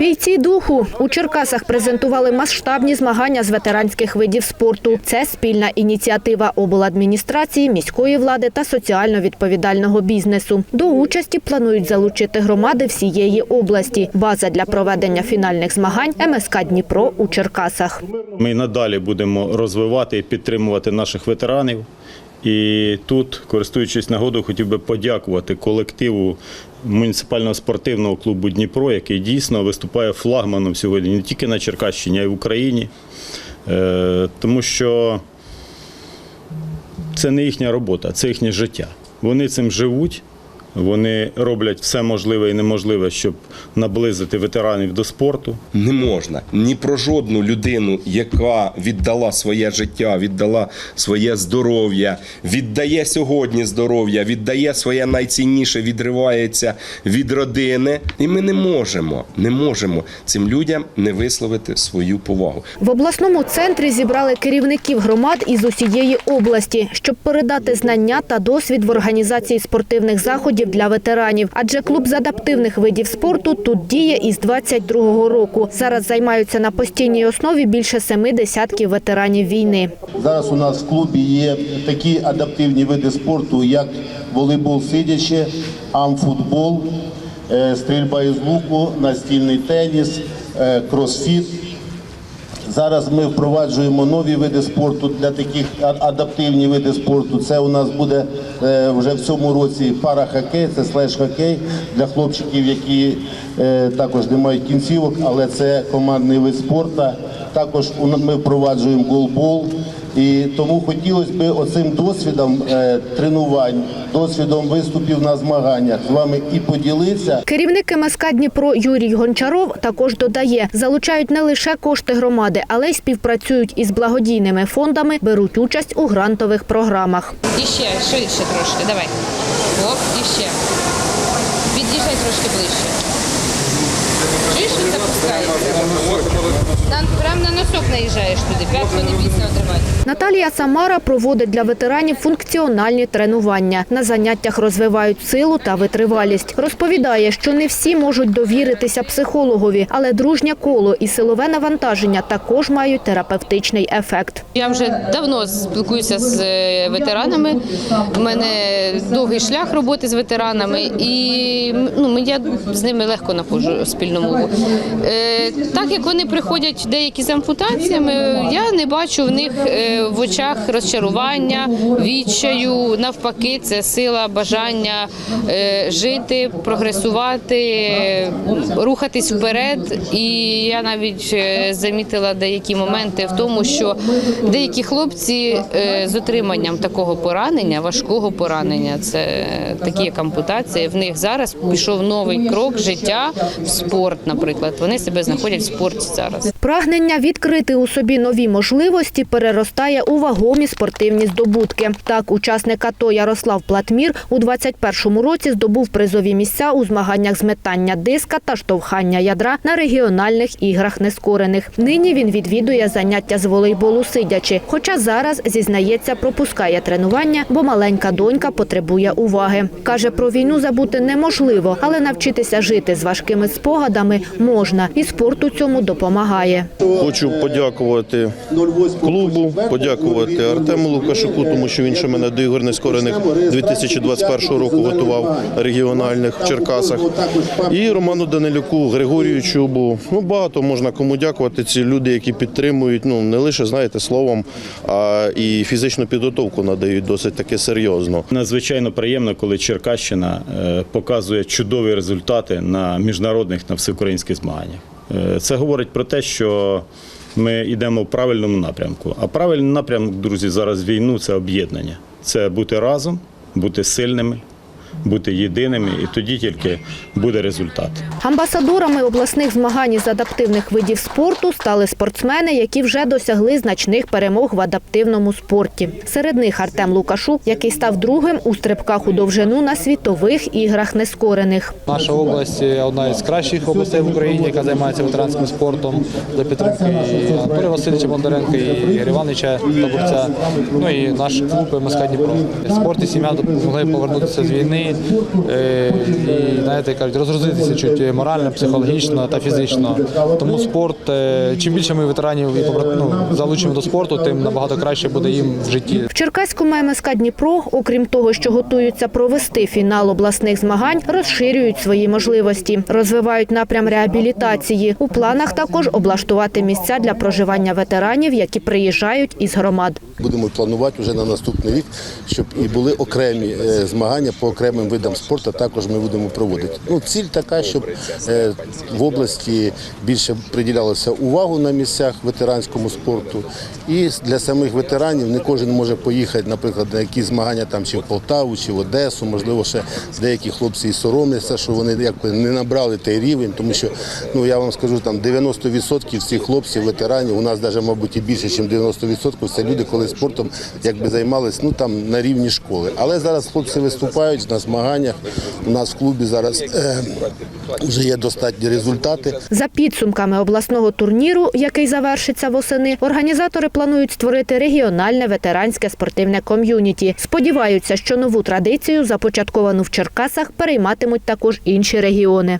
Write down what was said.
Бійці духу у Черкасах презентували масштабні змагання з ветеранських видів спорту. Це спільна ініціатива обладміністрації, міської влади та соціально відповідального бізнесу. До участі планують залучити громади всієї області. База для проведення фінальних змагань МСК Дніпро у Черкасах. Ми надалі будемо розвивати і підтримувати наших ветеранів. І тут, користуючись нагодою, хотів би подякувати колективу муніципального спортивного клубу Дніпро, який дійсно виступає флагманом сьогодні не тільки на Черкащині, а й в Україні. Е, Тому що це не їхня робота, це їхнє життя. Вони цим живуть. Вони роблять все можливе і неможливе, щоб наблизити ветеранів до спорту. Не можна ні про жодну людину, яка віддала своє життя, віддала своє здоров'я, віддає сьогодні здоров'я, віддає своє найцінніше, відривається від родини. І ми не можемо, не можемо цим людям не висловити свою повагу. В обласному центрі зібрали керівників громад із усієї області, щоб передати знання та досвід в організації спортивних заходів для ветеранів. Адже клуб з адаптивних видів спорту тут діє із 22-го року. Зараз займаються на постійній основі більше семи десятків ветеранів війни. Зараз у нас в клубі є такі адаптивні види спорту, як волейбол сидячи, амфутбол, е, стрільба із луку, настільний теніс, е, кросфіт. Зараз ми впроваджуємо нові види спорту для таких адаптивні види спорту. Це у нас буде е, вже в цьому році пара хокей, це слеш-хокей для хлопчиків, які е, також не мають кінцівок, але це командний вид спорту. Також ми впроваджуємо голбол. І тому хотілося б оцим досвідом е, тренувань, досвідом виступів на змаганнях з вами і поділитися. Керівник МСК Дніпро Юрій Гончаров також додає, залучають не лише кошти громади, але й співпрацюють із благодійними фондами, беруть участь у грантових програмах. І ще, швидше трошки, давай. Оп, і ще. Під'їжджай трошки ближче. Чуєш, він запускається? Прямо на носок наїжджаєш туди, п'ятку не бійся одривати. Наталія Самара проводить для ветеранів функціональні тренування. На заняттях розвивають силу та витривалість. Розповідає, що не всі можуть довіритися психологові, але дружнє коло і силове навантаження також мають терапевтичний ефект. Я вже давно спілкуюся з е, ветеранами. У мене довгий шлях роботи з ветеранами, і ну, я з ними легко знаходжу спільну мову. Е, так як вони приходять деякі з ампутаціями, я не бачу в них е, в очах розчарування, відчаю. Навпаки, це сила, бажання е, жити, прогресувати, е, рухатись вперед. І я навіть замітила деякі моменти в тому, що деякі хлопці з отриманням такого поранення, важкого поранення, це такі як ампутація. В них зараз пішов новий крок життя в спорт. Наприклад, вони себе знаходять в спорті зараз. Прагнення відкрити у собі нові можливості переростає у вагомі спортивні здобутки. Так, учасник АТО Ярослав Платмір у 21-му році здобув призові місця у змаганнях з метання диска та штовхання ядра на регіональних іграх нескорених. Нині він відвідує заняття з волейболу сидячи, хоча зараз зізнається, пропускає тренування, бо маленька донька потребує уваги. Каже, про війну забути неможливо, але навчитися жити з важкими спогадами можна, і спорт у цьому допомагає. Хочу подякувати клубу, подякувати Артему Лукашуку, тому що він ще мене до ігор нескорених 2021 року готував регіональних в Черкасах. І Роману Данилюку, Григорію Чубу. Ну багато можна кому дякувати. Ці люди, які підтримують, ну не лише знаєте словом, а і фізичну підготовку надають досить таки серйозно. Надзвичайно приємно, коли Черкащина е, показує чудові результати на міжнародних на всеукраїнських змаганнях. Е, Це говорить про те, що ми йдемо в правильному напрямку. А правильний напрямок, друзі, зараз війну це об'єднання. Це бути разом, бути сильними, бути єдиними, і тоді тільки буде результат. Амбасадорами обласних змагань із адаптивних видів спорту стали спортсмени, які вже досягли значних перемог в адаптивному спорті. Серед них Артем Лукашук, який став другим у стрибках у довжину на світових іграх нескорених. Наша область одна із кращих областей в Україні, яка займається ветеранським спортом за підтримки і Анатолія Васильовича Бондаренка, і Ігоря Івановича Табурця, ну і наш клуб МСК Дніпро. Спорт і сім'я допомогли повернутися з війни війни е, і знаєте, кажуть, розгрузитися чуть морально, психологічно та фізично. Тому спорт, е, чим більше ми ветеранів і ну, залучимо до спорту, тим набагато краще буде їм в житті. В Черкаському МСК Дніпро, окрім того, що готуються провести фінал обласних змагань, розширюють свої можливості, розвивають напрям реабілітації. У планах також облаштувати місця для проживання ветеранів, які приїжджають із громад. Будемо планувати вже на наступний рік, щоб і були окремі е, змагання по окремим видам спорту. Також ми будемо проводити. Ну ціль така, щоб е, в області більше приділялося увагу на місцях ветеранському спорту. І для самих ветеранів не кожен може поїхати, наприклад, на якісь змагання там чи в Полтаву, чи в Одесу. Можливо, ще деякі хлопці і соромляться, що вони якби не набрали той рівень, тому що ну я вам скажу, там 90% всіх хлопців, ветеранів, у нас навіть, мабуть, і більше, ніж 90% це люди, коли спортом якби займалися ну там на рівні школи. Але зараз хлопці виступають на змаганнях. У нас в клубі зараз е, вже є достатні результати. За підсумками обласного турніру, який завершиться восени, організатори планують створити регіональне ветеранське спортивне ком'юніті. Сподіваються, що нову традицію, започатковану в Черкасах, перейматимуть також інші регіони.